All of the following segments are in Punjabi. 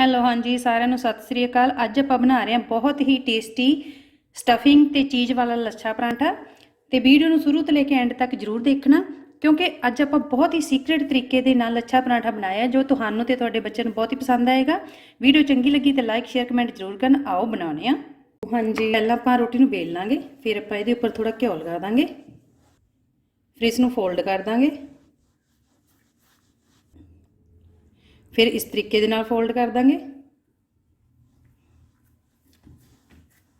ਹੈਲੋ, ਹਾਂਜੀ, ਸਾਰਿਆਂ ਨੂੰ ਸਤਿ ਸ੍ਰੀ ਅਕਾਲ। ਅੱਜ ਆਪਾਂ ਬਣਾ ਰਹੇ ਹਾਂ ਬਹੁਤ ਹੀ ਟੇਸਟੀ ਸਟਫਿੰਗ ਤੇ ਚੀਜ਼ ਵਾਲਾ ਲੱਛਾ ਪਰਾਂਠਾ। ਤੇ ਵੀਡੀਓ ਨੂੰ ਸ਼ੁਰੂ ਤੋਂ ਲੈ ਕੇ ਐਂਡ ਤੱਕ ਜਰੂਰ ਦੇਖਣਾ, ਕਿਉਂਕਿ ਅੱਜ ਆਪਾਂ ਬਹੁਤ ਹੀ ਸੀਕ੍ਰੀਟ ਤਰੀਕੇ ਦੇ ਨਾਲ ਲੱਛਾ ਪਰਾਂਠਾ ਬਣਾਇਆ, ਜੋ ਤੁਹਾਨੂੰ ਤੇ ਤੁਹਾਡੇ ਬੱਚੇ ਨੂੰ ਬਹੁਤ ਹੀ ਪਸੰਦ ਆਏਗਾ। ਵੀਡੀਓ ਚੰਗੀ ਲੱਗੀ ਤੇ ਲਾਈਕ ਸ਼ੇਅਰ ਕਮੈਂਟ ਜਰੂਰ ਕਰਨ। ਆਓ ਬਣਾਉਣੇ ਆ ਹਾਂਜੀ, ਪਹਿਲਾਂ ਆਪਾਂ ਰੋਟੀ ਨੂੰ ਵੇਲ ਲਾਂਗੇ, ਫਿਰ ਆਪਾਂ ਇਹਦੇ ਉੱਪਰ ਥੋੜਾ ਘਿਓ ਲਗਾ ਦਾਂਗੇ। ਫਿਰ ਇਸ ਨੂੰ ਫੋਲਡ ਕਰ ਦਾਂਗੇ। ਫਿਰ ਇਸ ਤਰੀਕੇ ਦੇ ਨਾਲ ਫੋਲਡ ਕਰ ਦਾਂਗੇ।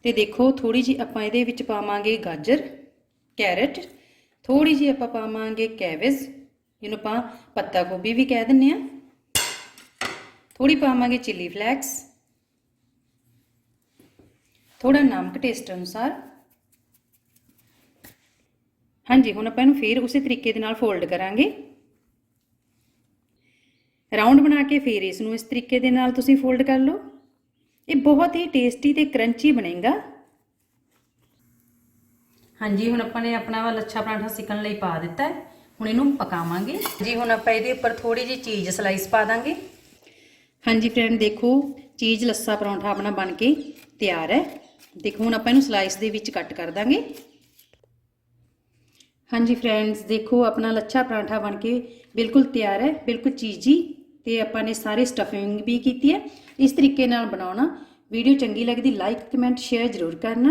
ਤੇ ਦੇਖੋ ਥੋੜੀ ਜੀ ਆਪਾਂ ਇਹਦੇ ਵਿੱਚ ਪਾਵਾਂਗੇ ਗਾਜਰ, ਕੈਰਟ ਥੋੜੀ ਜੀ ਆਪਾਂ ਪਾਵਾਂਗੇ ਕੈਬੇਜ, ਇਹਨੂੰ ਆਪਾਂ ਪੱਤਾ ਗੋਭੀ ਵੀ ਕਹਿ ਦਿੰਨੇ ਆ ਥੋੜੀ ਪਾਵਾਂਗੇ ਚਿੱਲੀ ਫਲੈਕਸ ਥੋੜਾ ਨਮਕ ਟੇਸਟ ਅਨੁਸਾਰ। ਹਾਂਜੀ, ਹੁਣ ਆਪਾਂ ਇਹਨੂੰ ਫੇਰ ਉਸੇ ਤਰੀਕੇ ਦੇ ਨਾਲ ਫੋਲਡ ਕਰਾਂਗੇ। ਰਾਉਂਡ ਬਣਾ ਕੇ ਫੇਰ ਇਸ ਨੂੰ ਇਸ ਤਰੀਕੇ ਦੇ ਨਾਲ ਤੁਸੀਂ ਫੋਲਡ ਕਰ ਲਓ। ਇਹ ਬਹੁਤ ਹੀ ਟੇਸਟੀ ਤੇ ਕਰੰਚੀ ਬਣੇਗਾ। ਹਾਂਜੀ ਹੁਣ ਆਪਾਂ ਨੇ ਆਪਣਾ ਵਾ ਲੱਛਾ ਪਰਾਂਠਾ ਸਿੱਕਣ ਲਈ ਪਾ ਦਿੱਤਾ ਹੈ। ਹੁਣ ਇਹਨੂੰ ਪਕਾਵਾਂਗੇ। ਜੀ ਹੁਣ ਆਪਾਂ ਇਹਦੇ ਉੱਪਰ ਥੋੜੀ ਜਿਹੀ ਚੀਜ਼ ਸਲਾਈਸ ਪਾ ਦਾਂਗੇ। ਹਾਂਜੀ ਫਰੈਂਡ ਦੇਖੋ ਚੀਜ਼ ਲੱਸਾ ਪਰੌਂਠਾ ਆਪਣਾ ਬਣ ਕੇ ਤਿਆਰ ਹੈ। ਦੇਖੋ ਹੁਣ ਆਪਾਂ ਇਹਨੂੰ ਸਲਾਈਸ ਦੇ ਵਿੱਚ ਕੱਟ ਕਰ ਦਾਂਗੇ। ਹਾਂਜੀ ਫਰੈਂਡਸ ਦੇਖੋ ਆਪਣਾ ਲੱਛਾ ਪਰਾਂਠਾ ਬਣ ਕੇ ਬਿਲਕੁਲ ਤਿਆਰ ਹੈ ਬਿਲਕੁਲ ਚੀਜ਼ੀ। ਤੇ ਆਪਾਂ ਨੇ ਸਾਰੇ ਸਟਫਿੰਗ ਵੀ ਕੀਤੀ ਹੈ। ਇਸ ਤਰੀਕੇ ਨਾਲ ਬਣਾਉਣਾ। ਵੀਡੀਓ ਚੰਗੀ ਲੱਗਦੀ ਲਾਈਕ ਕਮੈਂਟ ਸ਼ੇਅਰ ਜ਼ਰੂਰ ਕਰਨਾ।